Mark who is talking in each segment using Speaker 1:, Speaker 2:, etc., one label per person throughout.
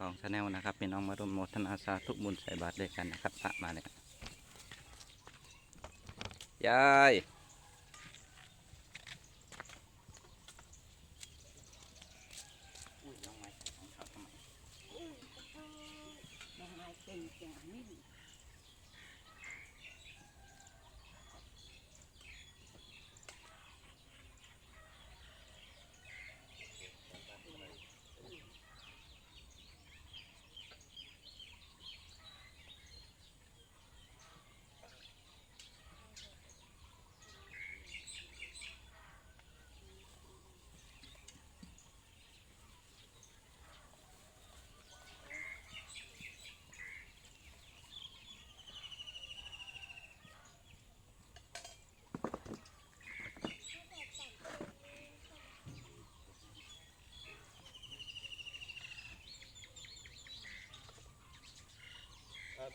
Speaker 1: ตองชาแนลนะครับพี่น้องมาร่วมโมทนาสาธุบุญใส่บาตรด้วยกันนะครับพระมาเลยยายอุ้ยน้องไม้ของเขาทำไม
Speaker 2: น้องไม้เก่งจังนี่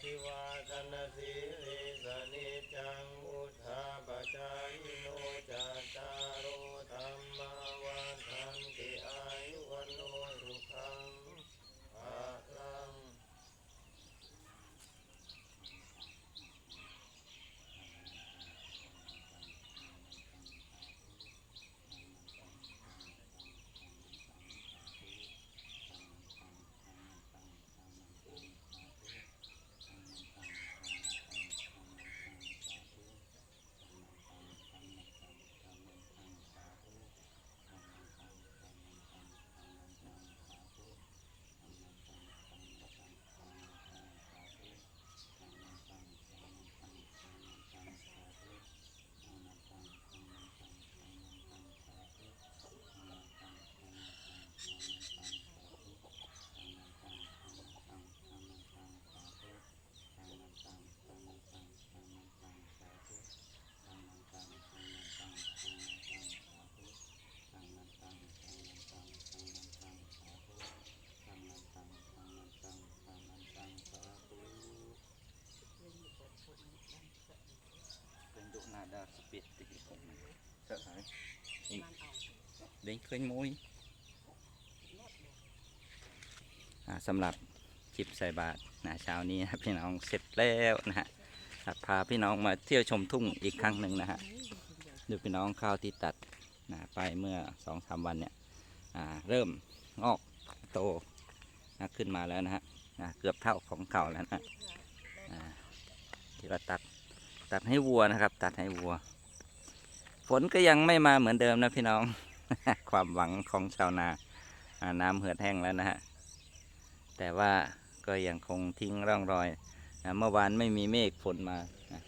Speaker 3: ภิวาทนาสีลิสนิจังอุทธาปจายโนจัตตารโอธรรมาวันทันติอายุวันโนสุขังภาลัง
Speaker 1: เป็ นดุนาดาสปิดติดผมเกิดอะไร
Speaker 2: มันเอา
Speaker 1: เด้งเคยมุ้ยอ่าสำหรับคลิปใส่บาตรนะเช้านี้นะครับพี่น้องเสร็จแล้วนะฮะครับพาพี่น้องมาเที่ยวชมทุ่งอีกครั้งหนึ่งนะฮะดูพี่น้องข้าวที่ตัดนะไปเมื่อสองสามวันเนี่ยอ่าเริ่มงอกโตนะขึ้นมาแล้วนะฮะนะเกือบเท่าของเก่าแล้วนะอ่าที่เราตัด ตัดให้วัวนะครับ ตัดให้วัว ฝนก็ยังไม่มาเหมือนเดิมนะพี่น้อง ความหวังของชาวนาน้ำเหือดแห้งแล้วนะฮะแต่ว่าก็ยังคงทิ้งร่องรอยเมื่อวานไม่มีเมฆฝนมา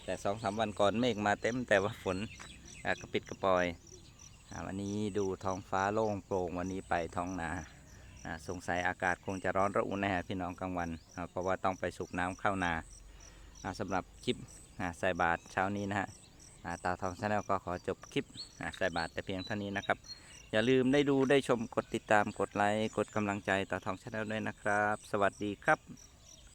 Speaker 1: แต่สองสามวันก่อนเมฆมาเต็มแต่ว่าฝนกระปิดกระปอยอวันนี้ดูท้องฟ้าโล่งโปร่งวันนี้ไปท้องนาสงสัยอากาศคงจะร้อนระอุแน่พี่น้องกลางวัน เพราะว่าต้องไปสูบน้ำเข้านา สำหรับคลิปอ่าใส่บาทเช้านี้นะฮะตาทองชาแนลก็ขอจบคลิปอ่าใส่บาทแต่เพียงเท่านี้นะครับ อย่าลืมได้ดูได้ชมกดติดตามกดไลค์กดกำลังใจตาทองชาแนลด้วยนะครับ สวัสดีครับ